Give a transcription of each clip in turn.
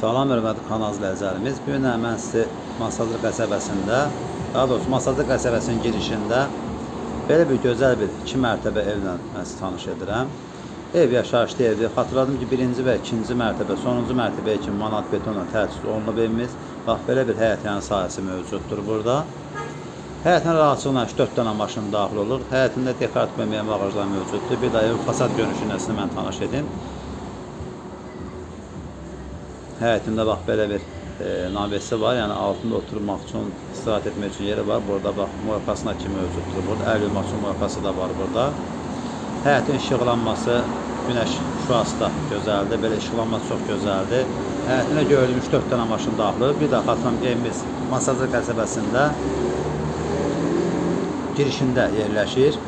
Salam hörmətli kanal izləyicilərimiz. Bu gün mən sizə Masazlı qəsəbəsində, daha doğrusu Masazlı qəsəbəsinin girişində belə bir gözəl bir 2 mərtəbə evlə mən sizi tanış edirəm. Ev yaşayışlı evdir. Xatırladım ki, birinci və ikinci mərtəbə, sonuncu mərtəbəyə kimi manat betonla təchiz olunub evimiz. Bax, belə bir həyətyanı sahəsi mövcuddur burada. Həyətin rahatçılığına 4 dənə maşın daxil olur. Həyətində dekorativ meyvə ağacları mövcuddur. Bir də ev fasad görünüşünə sizə mən tanış edim. Həyətində bax belə bir e, navesi var. Yəni altında oturmaq üçün, istirahət etmək üçün yeri var. Burada bax moyakasına kimi mövcuddur. Burada əl yuymaq üçün moyakası da var burada. Həyətin işıqlanması, günəş şüası da gözəldir. Belə işıqlanması çox gözəldir. Həyətinə gördüyüm 3-4 dənə maşın daxil. Bir də xatırlam evimiz Masazır qəsəbəsində girişində yerləşir.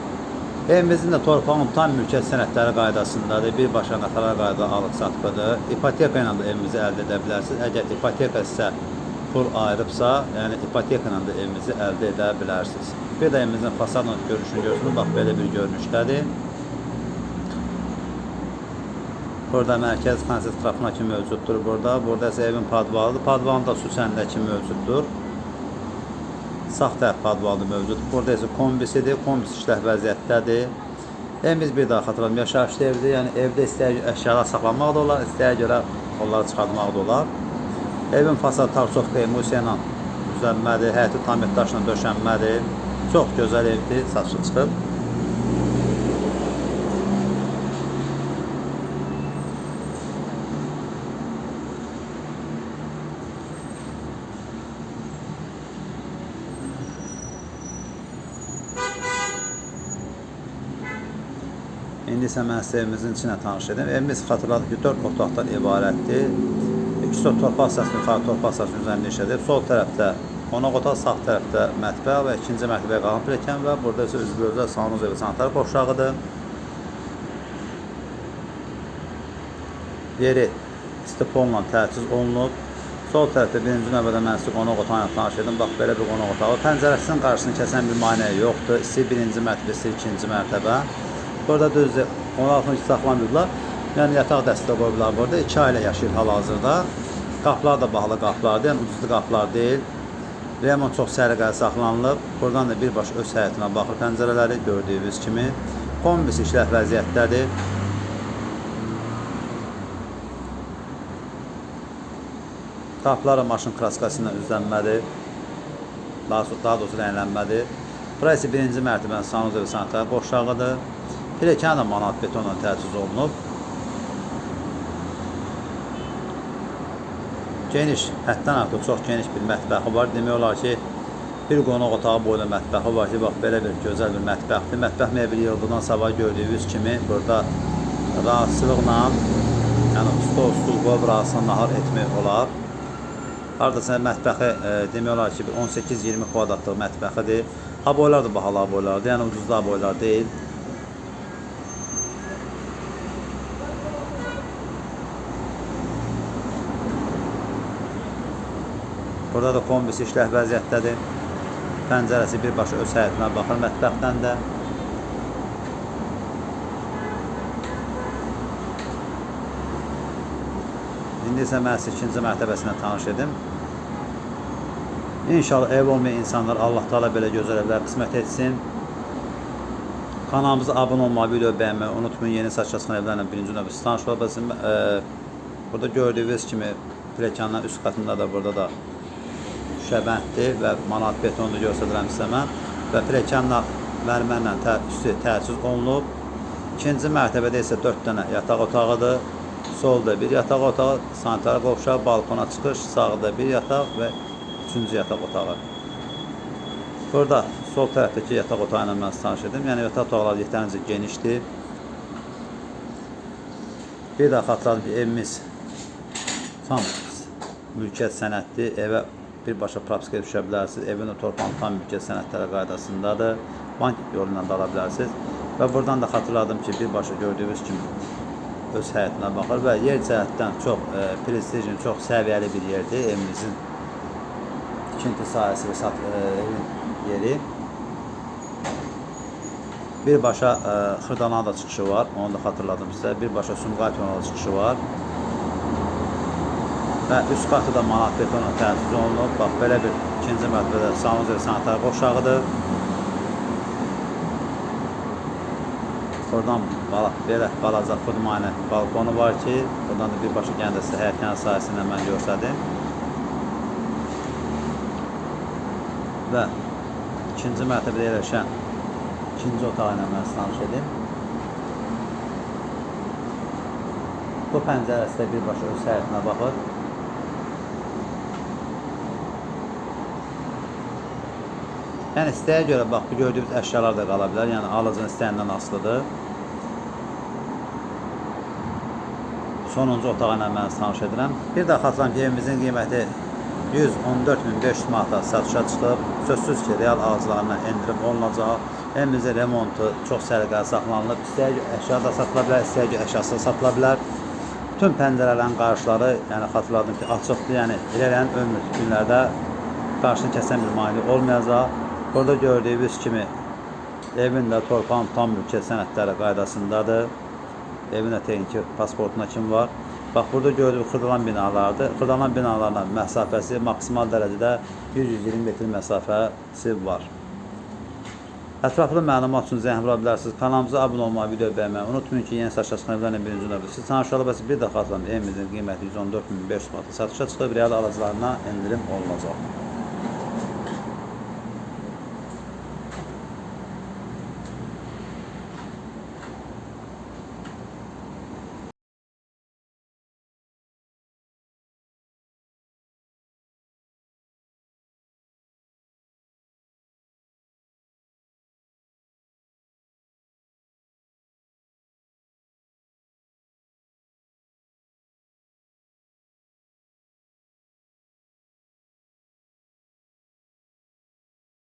Evimizin də torpağın tam mülkiyyət sənədləri qaydasındadır. Birbaşa notarial qayda alıq satqıdır. İpoteka ilə də evimizi əldə edə bilərsiniz. Əgər ipoteka sizə pul ayırıbsa, yəni ipoteka ilə də evimizi əldə edə bilərsiniz. Bir də evimizin fasadla görünüşünü görürsünüz. Bax belə bir görünüşdədir. Burada mərkəz konset trafına kimi mövcuddur burada. Burada isə evin padvalıdır. Padvalın da su səndə kimi mövcuddur. Sağ tərəf padvalı mövcud. Burada isə kombisidir. Kombis işləh vəziyyətdədir. Evimiz bir daha xatırladım, yaşayışlı evdir. Yəni evdə istəyə əşyalar saxlamaq da olar, istəyə görə onları çıxartmaq da olar. Evin fasad tarsovka emulsiya ilə düzəlmədir, həyəti tam daşla döşənmədir. Çox gözəl evdir, saçı çıxıb. İndi isə mən sizə evimizin içinə tanış edim. Evimiz xatırladı ki, 4 otaqdan ibarətdir. İkisi torpaq sahəsinin yuxarı torpaq sahəsinin üzərində işlədir. Sol tərəfdə qonaq otaq, sağ tərəfdə mətbəx və ikinci mərtəbəyə qalxan pilləkən və burada isə özəl sanuz evi sanitar qovşağıdır. Yeri stiponla təchiz olunub. Sol tərəfdə birinci növbədə mən sizə qonaq otağına tanış edim. Bax, belə bir qonaq otağı. Pəncərəsinin qarşısını kəsən bir maneə yoxdur. İsi birinci mərtəbə, isi ikinci mərtəbə. Burada düzdür, qonaq otağını heç saxlamayıblar. Yəni yataq dəstə qoyublar burada. İki ailə yaşayır hal-hazırda. Qapılar da bağlı qapılardır, yəni ucuzlu qapılar deyil. Remont çox səliqəli saxlanılıb. Buradan da birbaşa öz həyətinə baxır pəncərələri gördüyünüz kimi. Kombis işləh vəziyyətdədir. Qapılar maşın kraskası ilə üzlənmədir. Daha, daha doğrusu rənglənmədir. Bura isə birinci mərtəbənin sanuz evi sanitar qoşağıdır. Pilləkən də manat betonla təchiz olunub. Geniş, həddən artıq çox geniş bir mətbəxi var. Demək olar ki, bir qonaq otağı boyda mətbəxi var ki, bax belə bir gözəl bir mətbəxdir. Mətbəx mebeli yığdıqdan sabah gördüyünüz kimi burada rahatçılıqla, yəni stol, stul qoyub rahatçılıqla nahar etmək olar. Hardasa mətbəxi e, demək olar ki, bir 18-20 kvadratlıq mətbəxidir. Ha boylar da bahalı boylardır, yəni ucuzlar boylar deyil. Burada da kombisi işləh vəziyyətdədir. Pəncərəsi birbaşa öz həyətinə baxır mətbəxdən də. İndi isə mən sizə ikinci mərtəbəsinə tanış edim. İnşallah ev olmayan insanlar Allah Taala belə gözəl evlər qismət etsin. Kanalımıza abunə olmağı, video bəyənməyi unutmayın. Yeni saç açan evlərlə birinci növbə siz tanış ola bilərsiniz. Ee, Burada gördüyünüz kimi pilləkənin üst qatında da burada da şəbənddir və manat betonlu göstərirəm sizə mən. Və pilləkənlə mərmərlə tə, üstü təchiz olunub. İkinci mərtəbədə isə 4 dənə yataq otağıdır. Solda bir yataq otağı, sanitar qovşaq, balkona çıxış, sağda bir yataq və üçüncü yataq otağı. Burada sol tərəfdəki yataq otağı ilə mən tanış edim. Yəni yataq otaqları yetərincə genişdir. Bir daha xatırladım ki, evimiz tam mülkiyyət sənəddir. Evə birbaşa propiskaya düşə bilərsiniz. Evin o torpağın tam mülkiyyət sənədləri qaydasındadır. Bank yolu ilə də ala bilərsiniz. Və buradan da xatırladım ki, birbaşa gördüyünüz kimi öz həyətinə baxır və yer cəhətdən çox e, prestijli, çox səviyyəli bir yerdir evimizin tikinti sahəsi və sat, e, yeri. Birbaşa e, Xırdana da çıxışı var, onu da xatırladım sizə. Birbaşa Sumqayıt yoluna da çıxışı var. Və üst qatı da manat betonla təchiz olunub. Bax belə bir ikinci mərtəbədə sanuzel sanitar qoşağıdır. Oradan bala, belə balaca xudmani balkonu var ki, buradan da birbaşa gəndə sizə həyətyan sahəsindən mən göstərdim. Və ikinci mərtəbədə yerləşən ikinci otağı ilə mən tanış edim. Bu pəncərəsi də birbaşa öz həyətinə baxır. Yəni istəyə görə bax bu gördüyünüz əşyalar da qala bilər. Yəni alıcının istəyindən asılıdır. Sonuncu otağı ilə mən tanış edirəm. Bir də xatırlam ki, evimizin qiyməti 114.500 manata satışa çıxıb. Sözsüz ki, real alıcılarına endirim olunacaq. Evimizin remontu çox səliqəli saxlanılıb. İstəyə əşya da satıla bilər, istəyə əşyası da satıla bilər. Bütün pəncərələrin qarşıları, yəni xatırladım ki, açıqdır. Yəni irəliləyən ömür günlərdə qarşını kəsən bir maneə olmayacaq. Burada gördüyünüz kimi evin də torpağın tam mülkiyyət sənədləri qaydasındadır. Evin texniki pasportuna kim var? Bax burada gördüyünüz xırdalan binalardır. Xırdalan binalarla məsafəsi maksimal dərəcədə 100-120 metr məsafəsi var. Ətraflı məlumat üçün zəng vura bilərsiniz. Kanalımıza abunə olmağı, video bəyənməyi unutmayın ki, yeni saç xəbərlərlə birinci növbədə siz tanış ola bilirsiniz. Bir də xatırlayın, evimizin qiyməti 114.500 manata satışa çıxıb, real alıcılarına endirim olunacaq.